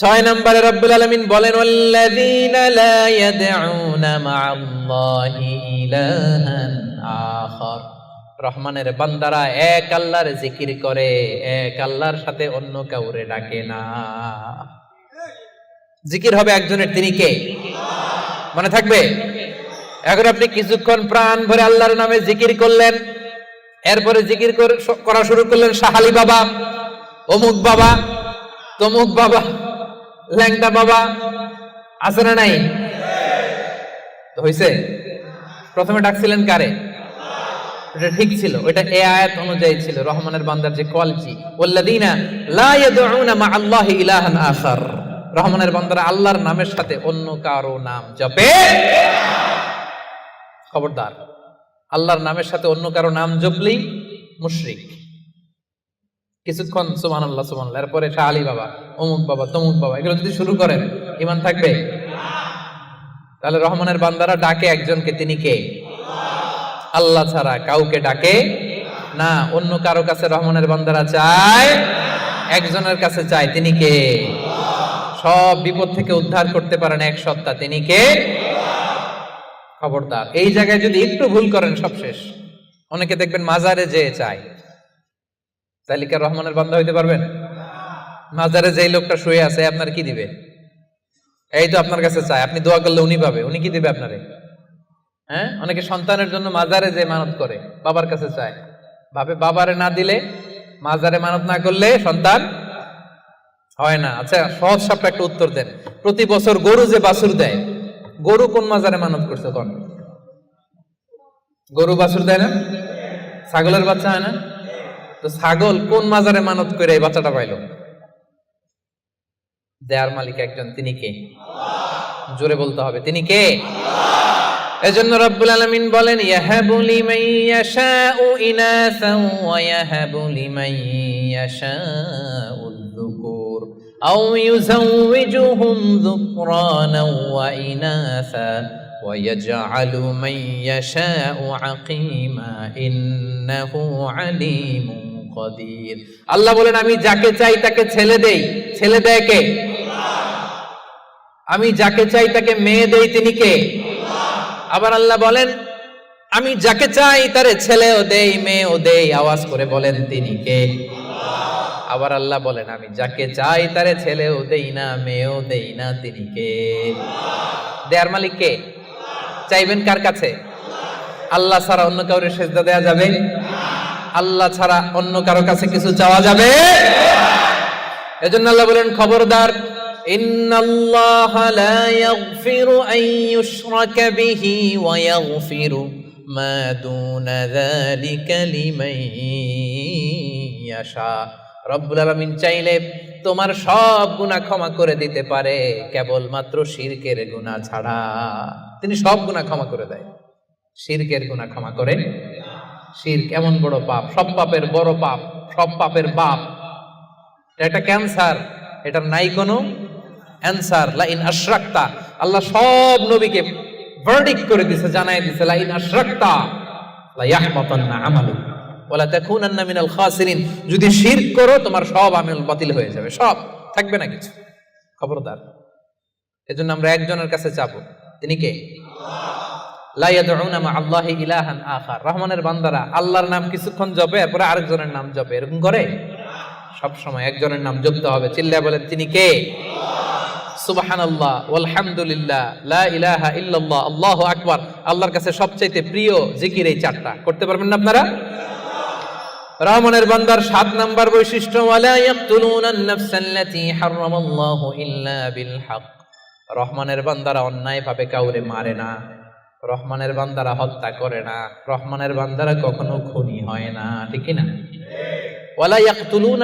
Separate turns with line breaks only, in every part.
ছয় নম্বরে রব্বুল আলামিন বলেন রহমানের বান্দারা, এক আল্লাহর জিকির করে, এক আল্লাহর সাথে অন্য কাউরে ডাকে না। জিকির হবে একজনের, তিনি কে? মনে থাকবে? এখন আপনি কিছুক্ষণ প্রাণ ভরে আল্লাহর নামে জিকির করলেন, এরপরে জিকির করে- শুরু করলেন সাহালি বাবা, অমুক বাবা, তমুক বাবা। ল্যাংটা বাবা আছে না নাই? তো হইছে। প্রথমে ডাকছিলেন কারে? ওটা ঠিক ছিল ওটা এ আয়াত অনুযায়ী ছিল, রহমানের বান্দার যে কোয়ালিটি ওয়াল্লাযীনা লা ইয়াদউনা মা আল্লাহি ইলাহান আখার। রহমানের বান্দারা আল্লাহর নামের সাথে অন্য কারও নাম জপে খবরদার, আল্লাহর নামের সাথে অন্য কারও নাম জপলেই মুশরিক। কিছুক্ষণ সুমান আল্লাহ সুমান এরপরে শাহ আলী বাবা, অমুক বাবা, তমুক বাবা, এগুলো যদি শুরু করেন ইমান থাকবে? তাহলে রহমানের বান্দারা ডাকে একজনকে, তিনি কে? আল্লাহ ছাড়া কাউকে ডাকে না। অন্য কারও কাছে রহমানের বান্দারা চায়, একজনের কাছে চায়, তিনি কে? সব বিপদ থেকে উদ্ধার করতে পারেন এক সত্তা, তিনি কে? খবরদার। এই জায়গায় যদি একটু ভুল করেন সব শেষ অনেকে দেখবেন মাজারে যেয়ে চায়। তাহলে কি রহমানের বান্দা হইতে পারবেন? মাজারে যেই লোকটা শুয়ে আছে আপনার কি দিবে? এই তো আপনার কাছে চায় আপনি দোয়া করলে উনি পাবে, উনি কি দিবে আপনারে? হ্যাঁ? অনেকে সন্তানের জন্য মাজারে যে মানত করে, বাবার কাছে চায়। ভাবে বাবারে না দিলে, মাজারে মানত না করলে সন্তান হয় না। আচ্ছা সহজ সাপটা একটা উত্তর দেন। প্রতি বছর গরু যে বাছুর দেয়, গরু কোন মাজারে মানত করছে কোন? গরু বাছুর দেয় না? ছাগলের বাচ্চা হয় না? তো ছাগল কোন মাজারে মানত করে এই বাচ্চাটা পাইল দেয়ার মালিক একজন তিনি কে জোরে বলতে হবে তিনি কে এজন্য রব্বুল আলামিন বলেন ইয়াহাবু লিমান ইয়াশাউ ইনাসান ওয়া ইয়াহাবু লিমান ইয়াশাউ الذكور أو يزوجهم ذكرانا وإناثا ويجعل من يشاء عقيما إنه عليم কদির। আল্লাহ বলেন, আমি যাকে চাই তাকে ছেলে দেই। ছেলে দেয় কে? আমি যাকে চাই তাকে মেয়ে দেই, তিনি কে? আবার আল্লাহ বলেন, আমি যাকে চাই ছেলে ও দেই মেয়ে ও দেই। আওয়াজ করে বলেন, তিনি কে? আবার আল্লাহ বলেন, আমি যাকে চাই তারে ও দেই না, মেয়েও দেই না, তিনি কে? দেয়ার মালিক কে? চাইবেন কার কাছে? আল্লাহ। সারা অন্য কাউরে সেজদা দেয়া যাবে? আল্লাহ ছাড়া অন্য কারও কাছে কিছু চাওয়া যাবে? এজন্য আল্লাহ বলেন, খবরদার আন ইউশরাকা বিহি ওয়া ইয়াগফিরু মা দুনা যালিকা লিমান ইয়াশা। রব্বুল আলামিন চাইলে তোমার সব গুনাহ ক্ষমা করে দিতে পারে, কেবলমাত্র শিরকের গুনাহ ছাড়া। তিনি সব গুনাহ ক্ষমা করে দেয়। শিরকের গুনাহ ক্ষমা করে শিরক এমন বড় পাপ? সব পাপের বড় পাপ, সব পাপের বাপ। এটা ক্যান্সার, এটার নাই কোনো অ্যান্সার। লাইন আশরাক্তা। আল্লাহ সব নবীকে ভার্ডিক করে দিছে জানাই দিছে, লাইন আশরাক্তা। আমালু ওয়ালা তাকুনান্না মিনাল খাসিরিন। যদি শিরক করো, তোমার সব আমল বাতিল হয়ে যাবে। সব। থাকবে না কিছু। খবরদার। এজন্য আমরা একজনের কাছে চাবো তিনি কে? মা আল্লাহি রহমানের বান্দারা, আল্লাহর নাম কিছুক্ষণ জপে, এরপরে আরেকজনের নাম জপে। এরকম করে? একজনের নাম জপতে হবে। চিল্লা বলেন, তিনি কে? আল্লাহু কাছে সবচাইতে প্রিয় জিকির এই চারটা। করতে পারবেন না আপনারা? রহমানের বান্দার সাত নাম্বার বৈশিষ্ট্য রহমানের বান্দারা অন্যায়ভাবে কাউরে মারে না। রহমানের বান্দারা হত্যা করে না, রহমানের বান্দারা কখনো খুনি হয় না, ঠিক না? ওয়ালা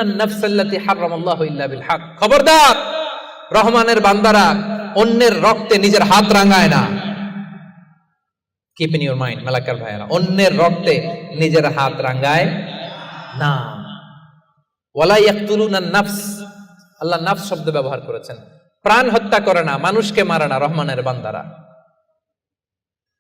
আন-নাফসাল্লাতী হারামাল্লাহু ইল্লা বিল হক। খবরদার! রহমানের বান্দারা অন্যের রক্তে নিজের হাত রাঙায় না। কিপ ইন মাইন্ড মালাকার অন্যের রক্তে নিজের হাত রাঙায় না। ওয়ালা ইয়াকতুলুনা নাফস আল্লাহ নাফস শব্দ ব্যবহার করেছেন। প্রাণ হত্যা করে না, মানুষকে মারে না রহমানের বান্দারা।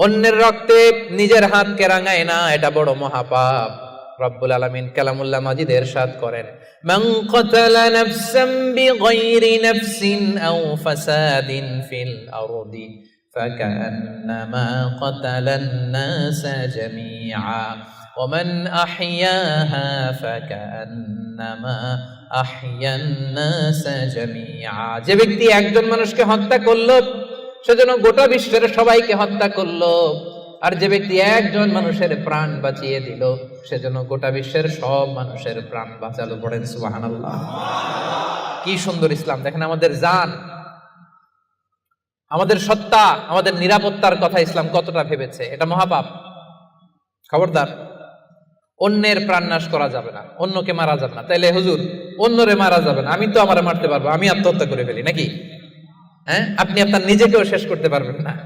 অন্যের রক্তে নিজের হাত কেরাঙায় না এটা বড় মহাপাপ রব্বুল আলামিন কালামুল্লাহ মাজিদ এরশাদ করেন মান ক্বাতালা নাফসান বিগাইরি নাফসিন আও ফাসাদিন ফিল আরদি فكأنما قتل الناس جميعا ومن أحياها فكأنما أحيا الناس جميعا যে ব্যক্তি একজন মানুষকে হত্যা করলো সেজন্য গোটা বিশ্বের সবাইকে হত্যা করল। আর যে ব্যক্তি একজন মানুষের প্রাণ বাঁচিয়ে দিল, সেজন্য গোটা বিশ্বের সব মানুষের প্রাণ বাঁচালো পড়েন সুবহানাল্লাহ। কি সুন্দর ইসলাম। দেখেন আমাদের জান, আমাদের সত্তা, আমাদের নিরাপত্তার কথা ইসলাম কতটা ভেবেছে, এটা মহাপাপ। খবরদার, অন্যের প্রাণ নাশ করা যাবে না, অন্যকে মারা যাবে না। তাইলে হুজুর, অন্যরে মারা যাবে না, আমি তো আমার মারতে পারব, আমি আত্মহত্যা করে ফেলি, নাকি? হ্যাঁ? আপনি আপনার নিজেকেও শেষ করতে পারবেন না।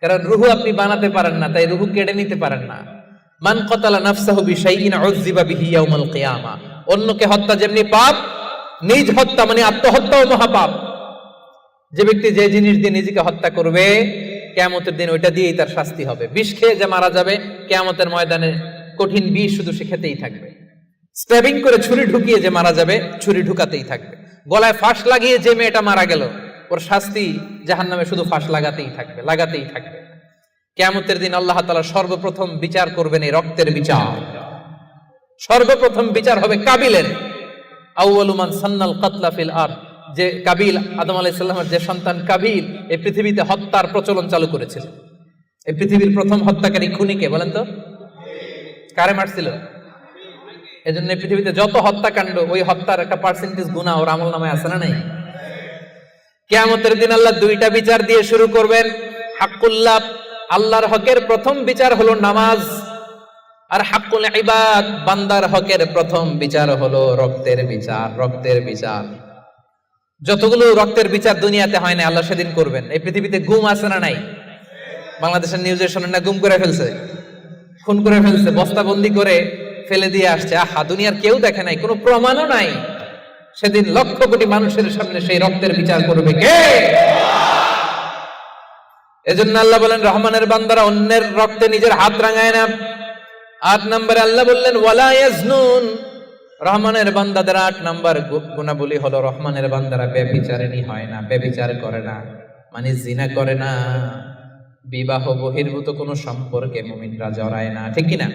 কারণ রুহু আপনি বানাতে পারেন না, তাই রুহু কেড়ে নিতে পারেন না। মান কতালা নাফসাহু বিশাইইন উযযিবা বিহি ইয়াউমাল কিয়ামা। অন্যকে হত্যা যেমনি পাপ, নিজ হত্যা মানে আত্মহত্যাও মহাপাপ। যে ব্যক্তি যে জিনিস দিয়ে নিজেকে হত্যা করবে, কেয়ামতের দিন ওইটা দিয়েই তার শাস্তি হবে। বিষ খেয়ে যে মারা যাবে, কেয়ামতের ময়দানে কঠিন বিষ শুধু সে খেতেই থাকবে। স্ট্যাবিং করে ছুরি ঢুকিয়ে যে মারা যাবে, ছুরি ঢুকাতেই থাকবে। গলায় ফাঁস লাগিয়ে যে মেয়েটা মারা গেল ওর শাস্তি জাহান নামে শুধু ফাঁস লাগাতেই থাকবে লাগাতেই থাকবে। কেয়ামতের দিন আল্লাহ তালা সর্বপ্রথম বিচার করবেন এই রক্তের বিচার। সর্বপ্রথম বিচার হবে কাবিলের। আউয়ালুমান সান্নাল কাতলা ফিল আর যে কাবিল, আদম আলাইসাল্লামের যে সন্তান কাবিল, এই পৃথিবীতে হত্যার প্রচলন চালু করেছিল। এই পৃথিবীর প্রথম হত্যাকারী খুনিকে, বলেন তো? কারে মারছিল? এজন্য পৃথিবীতে যত হত্যাকাণ্ড, ওই হত্যার একটা পার্সেন্টেজ গুণা ওর আমল নামায় আছে না নাই? কেয়ামতের দিন আল্লাহ দুইটা বিচার দিয়ে শুরু করবেন। হাক্কুল্লাহ আল্লাহর হকের প্রথম বিচার হলো নামাজ, আর হাক্কুল ইবাদ, বান্দার হকের প্রথম বিচার হলো রক্তের বিচার রক্তের বিচার। যতগুলো রক্তের বিচার দুনিয়াতে হয় না আল্লাহ সেদিন করবেন। এই পৃথিবীতে গুম আছে না নাই? বাংলাদেশের নিউজে শোনেন না গুম করে ফেলছে। খুন করে ফেলছে, বস্তাবন্দি করে ফেলে দিয়ে আসছে। আহা, দুনিয়ার কেউ দেখে নাই, কোনো প্রমাণও নাই। সেদিন লক্ষ কোটি মানুষের সামনে সেই রক্তের বিচার করবে কে? এজন্য আল্লাহ বলেন, রহমানের বান্দারা অন্যের রক্তে নিজের হাত রাঙায় না। আট নম্বরে আল্লাহ বললেন, ওয়ালা ইয়াজনুন। রহমানের বান্দাদের আট নাম্বার গুণাবলী হলো, রহমানের বান্দারা ব্যভিচারিণী হয় না ব্যভিচার করে না মানে জিনা করে না। বিবাহ বহির্ভূত কোনো সম্পর্কে মুমিনরা জড়ায় না, ঠিক কিনা?